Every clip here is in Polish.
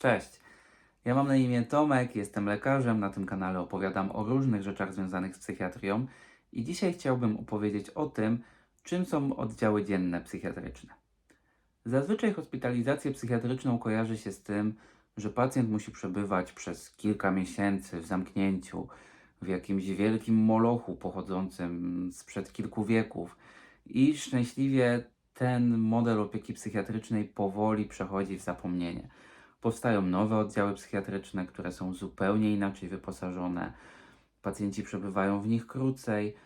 Cześć. Ja mam na imię Tomek, jestem lekarzem. Na tym kanale opowiadam o różnych rzeczach związanych z psychiatrią i dzisiaj chciałbym opowiedzieć o tym, czym są oddziały dzienne psychiatryczne. Zazwyczaj hospitalizację psychiatryczną kojarzy się z tym, że pacjent musi przebywać przez kilka miesięcy w zamknięciu, w jakimś wielkim molochu pochodzącym sprzed kilku wieków i szczęśliwie ten model opieki psychiatrycznej powoli przechodzi w zapomnienie. Powstają nowe oddziały psychiatryczne, które są zupełnie inaczej wyposażone. Pacjenci przebywają w nich krócej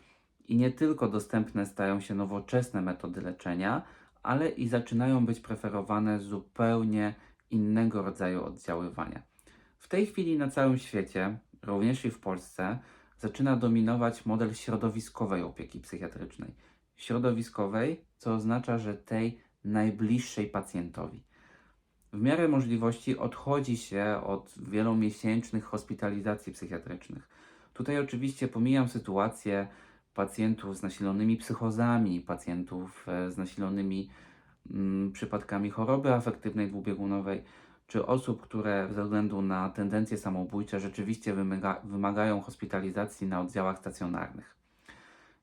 i nie tylko dostępne stają się nowoczesne metody leczenia, ale i zaczynają być preferowane zupełnie innego rodzaju oddziaływania. W tej chwili na całym świecie, również i w Polsce, zaczyna dominować model środowiskowej opieki psychiatrycznej. Środowiskowej, co oznacza, że tej najbliższej pacjentowi. W miarę możliwości odchodzi się od wielomiesięcznych hospitalizacji psychiatrycznych. Tutaj oczywiście pomijam sytuację pacjentów z nasilonymi psychozami, pacjentów e, z nasilonymi mm, przypadkami choroby afektywnej dwubiegunowej, czy osób, które ze względu na tendencje samobójcze rzeczywiście wymaga, wymagają hospitalizacji na oddziałach stacjonarnych.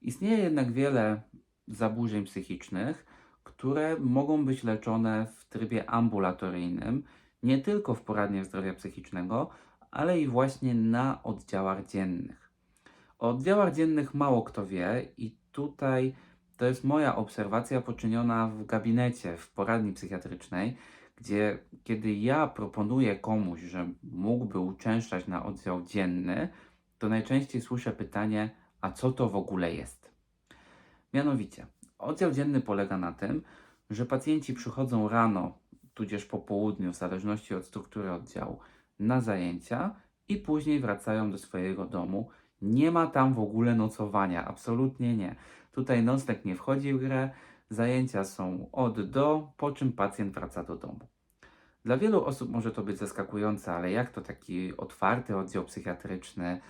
Istnieje jednak wiele zaburzeń psychicznych, które mogą być leczone w trybie ambulatoryjnym, nie tylko w poradniach zdrowia psychicznego, ale i właśnie na oddziałach dziennych. O oddziałach dziennych mało kto wie, i tutaj to jest moja obserwacja poczyniona w gabinecie, w poradni psychiatrycznej, gdzie kiedy ja proponuję komuś, że mógłby uczęszczać na oddział dzienny, to najczęściej słyszę pytanie: a co to w ogóle jest? Mianowicie, oddział dzienny polega na tym, że pacjenci przychodzą rano, tudzież po południu, w zależności od struktury oddziału, na zajęcia i później wracają do swojego domu. Nie ma tam w ogóle nocowania, absolutnie nie. Tutaj nocleg nie wchodzi w grę, zajęcia są od do, po czym pacjent wraca do domu. Dla wielu osób może to być zaskakujące, ale jak to taki otwarty oddział psychiatryczny,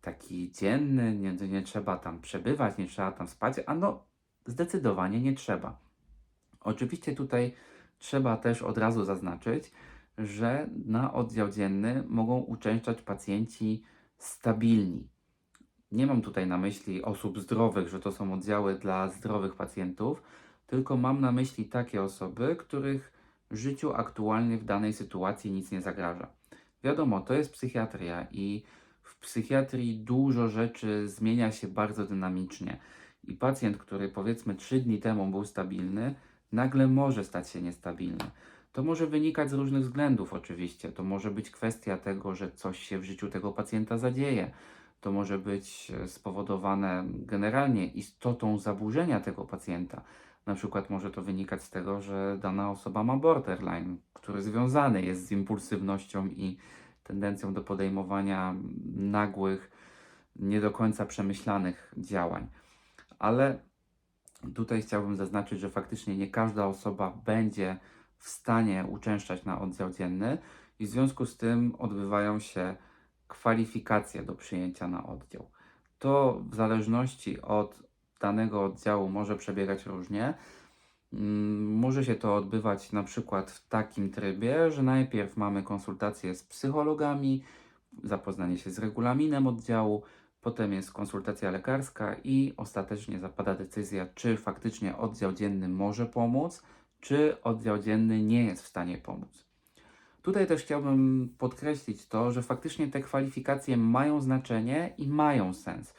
taki dzienny, nie, nie trzeba tam przebywać, nie trzeba tam spać, a no zdecydowanie nie trzeba. Oczywiście tutaj trzeba też od razu zaznaczyć, że na oddział dzienny mogą uczęszczać pacjenci stabilni. Nie mam tutaj na myśli osób zdrowych, że to są oddziały dla zdrowych pacjentów, tylko mam na myśli takie osoby, których życiu aktualnie w danej sytuacji nic nie zagraża. Wiadomo, to jest psychiatria i w psychiatrii dużo rzeczy zmienia się bardzo dynamicznie. I pacjent, który powiedzmy 3 dni temu był stabilny, nagle może stać się niestabilny. To może wynikać z różnych względów, oczywiście. To może być kwestia tego, że coś się w życiu tego pacjenta zadzieje. To może być e, spowodowane generalnie istotą zaburzenia tego pacjenta. Na przykład może to wynikać z tego, że dana osoba ma borderline, który związany jest z impulsywnością i tendencją do podejmowania nagłych, nie do końca przemyślanych działań. Ale tutaj chciałbym zaznaczyć, że faktycznie nie każda osoba będzie w stanie uczęszczać na oddział dzienny i w związku z tym odbywają się kwalifikacje do przyjęcia na oddział. To w zależności od danego oddziału może przebiegać różnie. Mm, Może się to odbywać na przykład w takim trybie, że najpierw mamy konsultację z psychologami, zapoznanie się z regulaminem oddziału, potem jest konsultacja lekarska i ostatecznie zapada decyzja, czy faktycznie oddział dzienny może pomóc, czy oddział dzienny nie jest w stanie pomóc. Tutaj też chciałbym podkreślić to, że faktycznie te kwalifikacje mają znaczenie i mają sens,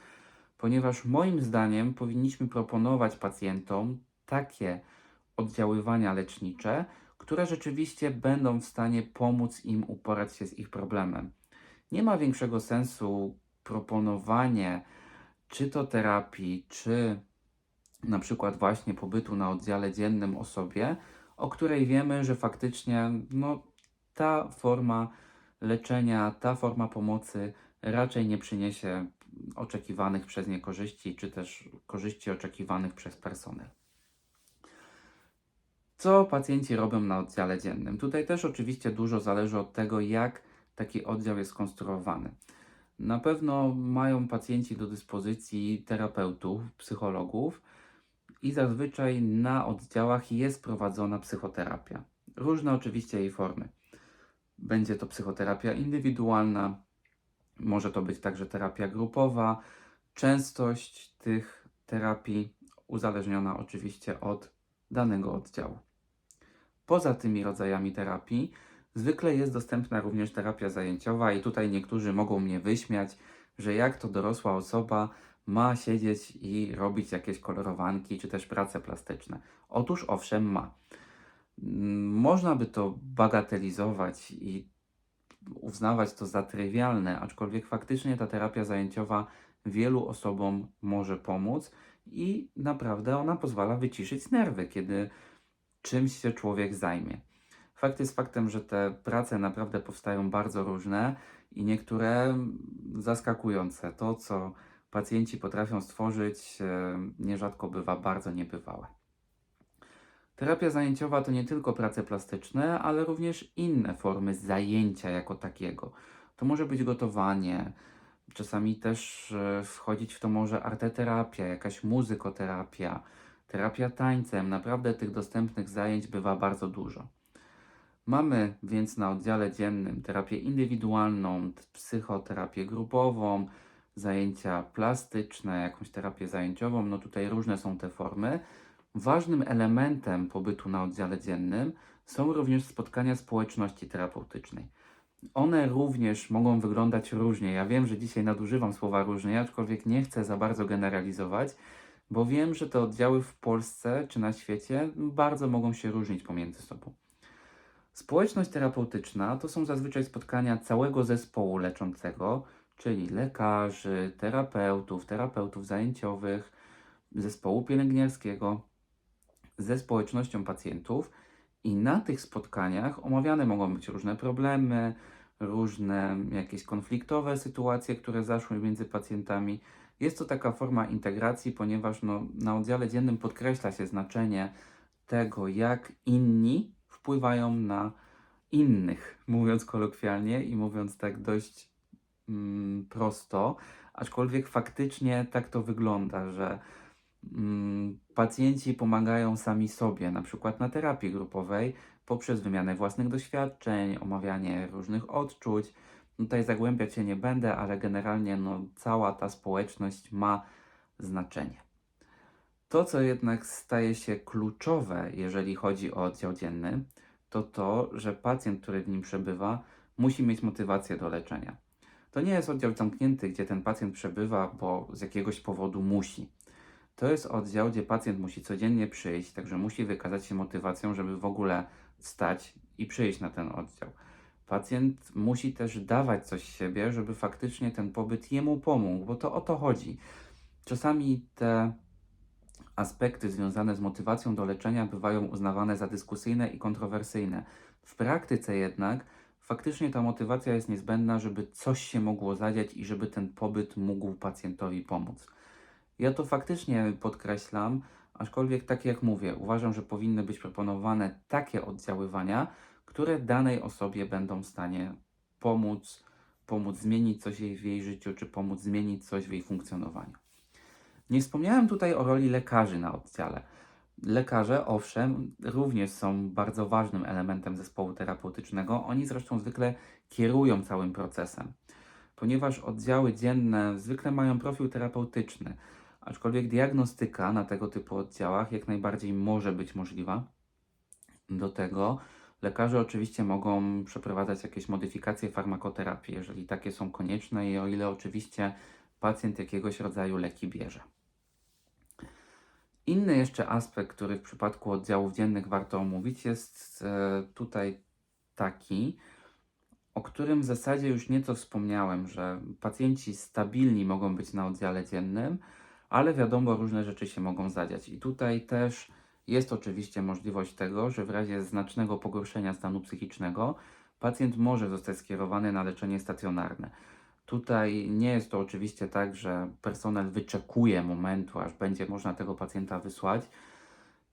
ponieważ moim zdaniem powinniśmy proponować pacjentom takie oddziaływania lecznicze, które rzeczywiście będą w stanie pomóc im uporać się z ich problemem. Nie ma większego sensu proponowanie czy to terapii, czy na przykład właśnie pobytu na oddziale dziennym osobie, o której wiemy, że faktycznie no, ta forma leczenia, ta forma pomocy raczej nie przyniesie oczekiwanych przez nie korzyści, czy też korzyści oczekiwanych przez personel. Co pacjenci robią na oddziale dziennym? Tutaj też oczywiście dużo zależy od tego, jak taki oddział jest skonstruowany. Na pewno mają pacjenci do dyspozycji terapeutów, psychologów i zazwyczaj na oddziałach jest prowadzona psychoterapia. Różne oczywiście jej formy. Będzie to psychoterapia indywidualna, może to być także terapia grupowa. Częstość tych terapii uzależniona oczywiście od danego oddziału. Poza tymi rodzajami terapii, zwykle jest dostępna również terapia zajęciowa, i tutaj niektórzy mogą mnie wyśmiać, że jak to dorosła osoba ma siedzieć i robić jakieś kolorowanki czy też prace plastyczne. Otóż owszem, ma. Mm, Można by to bagatelizować i uznawać to za trywialne, aczkolwiek faktycznie ta terapia zajęciowa wielu osobom może pomóc i naprawdę ona pozwala wyciszyć nerwy, kiedy czymś się człowiek zajmie. Fakt jest faktem, że te prace naprawdę powstają bardzo różne i niektóre zaskakujące. To, co pacjenci potrafią stworzyć, e, nierzadko bywa bardzo niebywałe. Terapia zajęciowa to nie tylko prace plastyczne, ale również inne formy zajęcia jako takiego. To może być gotowanie, czasami też e, wchodzić w to może arteterapia, jakaś muzykoterapia, terapia tańcem. Naprawdę tych dostępnych zajęć bywa bardzo dużo. Mamy więc na oddziale dziennym terapię indywidualną, psychoterapię grupową, zajęcia plastyczne, jakąś terapię zajęciową. No tutaj różne są te formy. Ważnym elementem pobytu na oddziale dziennym są również spotkania społeczności terapeutycznej. One również mogą wyglądać różnie. Ja wiem, że dzisiaj nadużywam słowa różnie, aczkolwiek nie chcę za bardzo generalizować, bo wiem, że te oddziały w Polsce czy na świecie bardzo mogą się różnić pomiędzy sobą. Społeczność terapeutyczna to są zazwyczaj spotkania całego zespołu leczącego, czyli lekarzy, terapeutów, terapeutów zajęciowych, zespołu pielęgniarskiego ze społecznością pacjentów i na tych spotkaniach omawiane mogą być różne problemy, różne jakieś konfliktowe sytuacje, które zaszły między pacjentami. Jest to taka forma integracji, ponieważ no, na oddziale dziennym podkreśla się znaczenie tego, jak inni wpływają na innych, mówiąc kolokwialnie i mówiąc tak dość mm, prosto, aczkolwiek faktycznie tak to wygląda, że mm, pacjenci pomagają sami sobie, na przykład na terapii grupowej, poprzez wymianę własnych doświadczeń, omawianie różnych odczuć. Tutaj zagłębiać się nie będę, ale generalnie no, cała ta społeczność ma znaczenie. To, co jednak staje się kluczowe, jeżeli chodzi o oddział dzienny, to to, że pacjent, który w nim przebywa, musi mieć motywację do leczenia. To nie jest oddział zamknięty, gdzie ten pacjent przebywa, bo z jakiegoś powodu musi. To jest oddział, gdzie pacjent musi codziennie przyjść, także musi wykazać się motywacją, żeby w ogóle stać i przyjść na ten oddział. Pacjent musi też dawać coś siebie, żeby faktycznie ten pobyt jemu pomógł, bo to o to chodzi. Czasami te aspekty związane z motywacją do leczenia bywają uznawane za dyskusyjne i kontrowersyjne. W praktyce jednak faktycznie ta motywacja jest niezbędna, żeby coś się mogło zadziać i żeby ten pobyt mógł pacjentowi pomóc. Ja to faktycznie podkreślam, aczkolwiek tak jak mówię, uważam, że powinny być proponowane takie oddziaływania, które danej osobie będą w stanie pomóc, pomóc zmienić coś w jej życiu, czy pomóc zmienić coś w jej funkcjonowaniu. Nie wspomniałem tutaj o roli lekarzy na oddziale. Lekarze, owszem, również są bardzo ważnym elementem zespołu terapeutycznego. Oni zresztą zwykle kierują całym procesem, ponieważ oddziały dzienne zwykle mają profil terapeutyczny, aczkolwiek diagnostyka na tego typu oddziałach jak najbardziej może być możliwa. Do tego lekarze oczywiście mogą przeprowadzać jakieś modyfikacje farmakoterapii, jeżeli takie są konieczne i o ile oczywiście pacjent jakiegoś rodzaju leki bierze. Inny jeszcze aspekt, który w przypadku oddziałów dziennych warto omówić, jest e, tutaj taki, o którym w zasadzie już nieco wspomniałem, że pacjenci stabilni mogą być na oddziale dziennym, ale wiadomo, różne rzeczy się mogą zadziać. I tutaj też jest oczywiście możliwość tego, że w razie znacznego pogorszenia stanu psychicznego pacjent może zostać skierowany na leczenie stacjonarne. Tutaj nie jest to oczywiście tak, że personel wyczekuje momentu, aż będzie można tego pacjenta wysłać.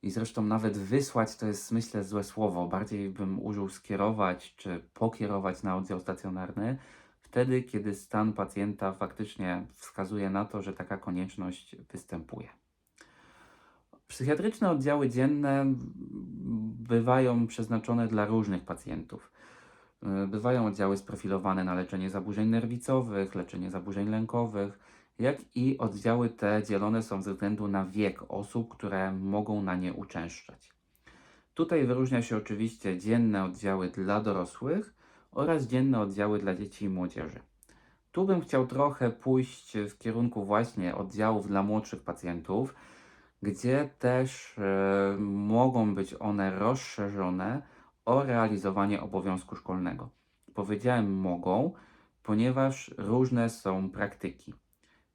I zresztą nawet wysłać to jest, myślę, złe słowo. Bardziej bym użył skierować czy pokierować na oddział stacjonarny, wtedy, kiedy stan pacjenta faktycznie wskazuje na to, że taka konieczność występuje. Psychiatryczne oddziały dzienne bywają przeznaczone dla różnych pacjentów. Y, Bywają oddziały sprofilowane na leczenie zaburzeń nerwicowych, leczenie zaburzeń lękowych, jak i oddziały te dzielone są ze względu na wiek osób, które mogą na nie uczęszczać. Tutaj wyróżnia się oczywiście dzienne oddziały dla dorosłych oraz dzienne oddziały dla dzieci i młodzieży. Tu bym chciał trochę pójść w kierunku właśnie oddziałów dla młodszych pacjentów, gdzie też e, mogą być one rozszerzone o realizowanie obowiązku szkolnego. Powiedziałem mogą, ponieważ różne są praktyki.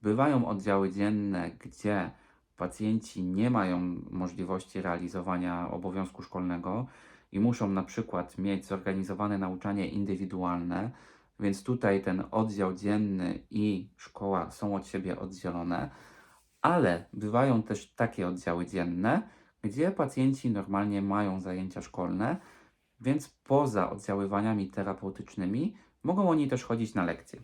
Bywają oddziały dzienne, gdzie pacjenci nie mają możliwości realizowania obowiązku szkolnego i muszą na przykład mieć zorganizowane nauczanie indywidualne, więc tutaj ten oddział dzienny i szkoła są od siebie oddzielone, ale bywają też takie oddziały dzienne, gdzie pacjenci normalnie mają zajęcia szkolne, więc poza oddziaływaniami terapeutycznymi mogą oni też chodzić na lekcje.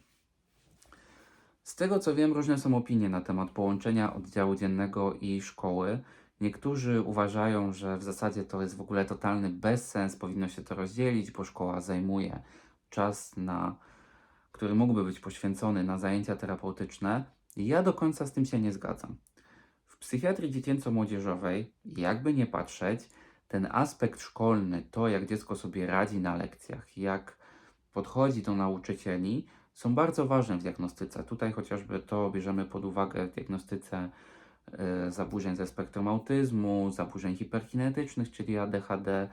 Z tego co wiem, różne są opinie na temat połączenia oddziału dziennego i szkoły. Niektórzy uważają, że w zasadzie to jest w ogóle totalny bezsens, powinno się to rozdzielić, bo szkoła zajmuje czas, na, który mógłby być poświęcony na zajęcia terapeutyczne. Ja do końca z tym się nie zgadzam. W psychiatrii dziecięco-młodzieżowej, jakby nie patrzeć, ten aspekt szkolny, to jak dziecko sobie radzi na lekcjach, jak podchodzi do nauczycieli, są bardzo ważne w diagnostyce. Tutaj chociażby to bierzemy pod uwagę w diagnostyce e, zaburzeń ze spektrum autyzmu, zaburzeń hiperkinetycznych, czyli ADHD,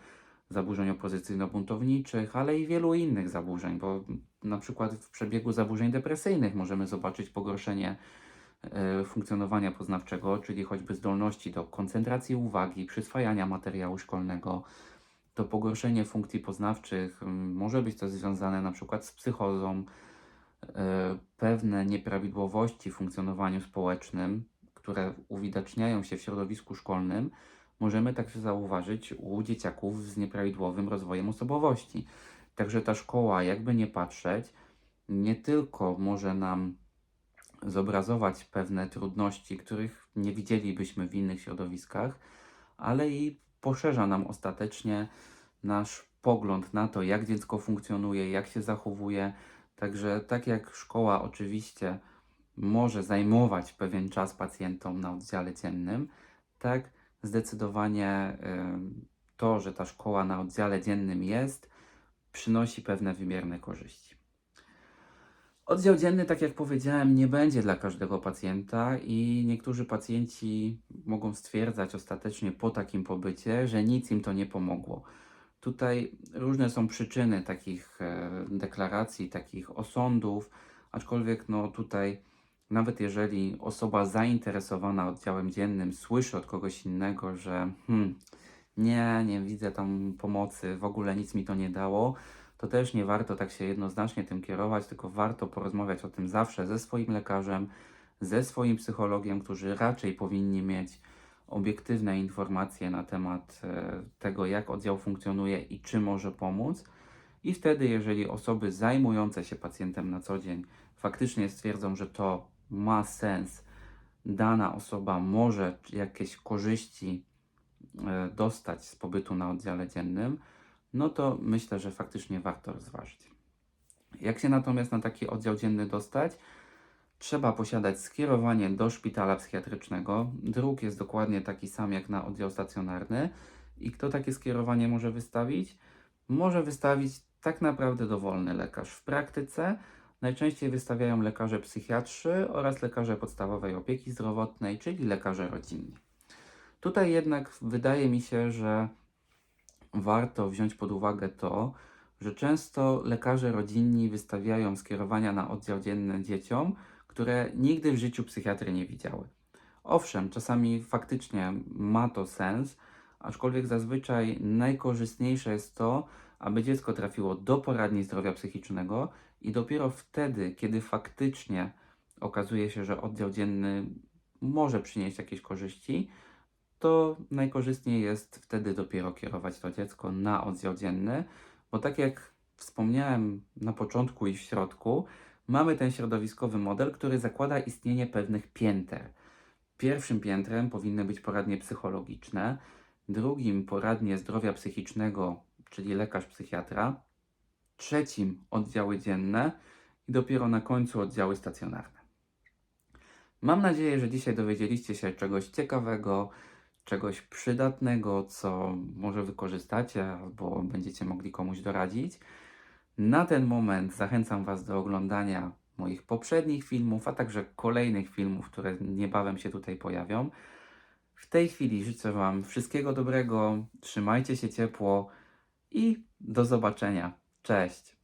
zaburzeń opozycyjno-buntowniczych, ale i wielu innych zaburzeń, bo na przykład w przebiegu zaburzeń depresyjnych możemy zobaczyć pogorszenie funkcjonowania poznawczego, czyli choćby zdolności do koncentracji uwagi, przyswajania materiału szkolnego. To pogorszenie funkcji poznawczych mm, może być to związane na przykład z psychozą, e, pewne nieprawidłowości w funkcjonowaniu społecznym, które uwidaczniają się w środowisku szkolnym, możemy także zauważyć u dzieciaków z nieprawidłowym rozwojem osobowości. Także ta szkoła, jakby nie patrzeć, nie tylko może nam zobrazować pewne trudności, których nie widzielibyśmy w innych środowiskach, ale i poszerza nam ostatecznie nasz pogląd na to, jak dziecko funkcjonuje, jak się zachowuje. Także tak jak szkoła oczywiście może zajmować pewien czas pacjentom na oddziale dziennym, tak zdecydowanie to, że ta szkoła na oddziale dziennym jest, przynosi pewne wymierne korzyści. Oddział dzienny, tak jak powiedziałem, nie będzie dla każdego pacjenta i niektórzy pacjenci mogą stwierdzać ostatecznie po takim pobycie, że nic im to nie pomogło. Tutaj różne są przyczyny takich e, deklaracji, takich osądów, aczkolwiek no tutaj nawet jeżeli osoba zainteresowana oddziałem dziennym słyszy od kogoś innego, że hmm, nie, nie widzę tam pomocy, w ogóle nic mi to nie dało, to też nie warto tak się jednoznacznie tym kierować, tylko warto porozmawiać o tym zawsze ze swoim lekarzem, ze swoim psychologiem, którzy raczej powinni mieć obiektywne informacje na temat e, tego, jak oddział funkcjonuje i czy może pomóc. I wtedy, jeżeli osoby zajmujące się pacjentem na co dzień faktycznie stwierdzą, że to ma sens, dana osoba może jakieś korzyści e, dostać z pobytu na oddziale dziennym, no to myślę, że faktycznie warto rozważyć. Jak się natomiast na taki oddział dzienny dostać? Trzeba posiadać skierowanie do szpitala psychiatrycznego. Druk jest dokładnie taki sam jak na oddział stacjonarny. I kto takie skierowanie może wystawić? Może wystawić tak naprawdę dowolny lekarz. W praktyce najczęściej wystawiają lekarze psychiatrzy oraz lekarze podstawowej opieki zdrowotnej, czyli lekarze rodzinni. Tutaj jednak wydaje mi się, że warto wziąć pod uwagę to, że często lekarze rodzinni wystawiają skierowania na oddział dzienny dzieciom, które nigdy w życiu psychiatry nie widziały. Owszem, czasami faktycznie ma to sens, aczkolwiek zazwyczaj najkorzystniejsze jest to, aby dziecko trafiło do poradni zdrowia psychicznego i dopiero wtedy, kiedy faktycznie okazuje się, że oddział dzienny może przynieść jakieś korzyści, to najkorzystniej jest wtedy dopiero kierować to dziecko na oddział dzienny, bo tak jak wspomniałem na początku i w środku, mamy ten środowiskowy model, który zakłada istnienie pewnych pięter. Pierwszym piętrem powinny być poradnie psychologiczne, drugim poradnie zdrowia psychicznego, czyli lekarz psychiatra, trzecim oddziały dzienne i dopiero na końcu oddziały stacjonarne. Mam nadzieję, że dzisiaj dowiedzieliście się czegoś ciekawego, czegoś przydatnego, co może wykorzystacie albo będziecie mogli komuś doradzić. Na ten moment zachęcam Was do oglądania moich poprzednich filmów, a także kolejnych filmów, które niebawem się tutaj pojawią. W tej chwili życzę Wam wszystkiego dobrego, trzymajcie się ciepło i do zobaczenia. Cześć!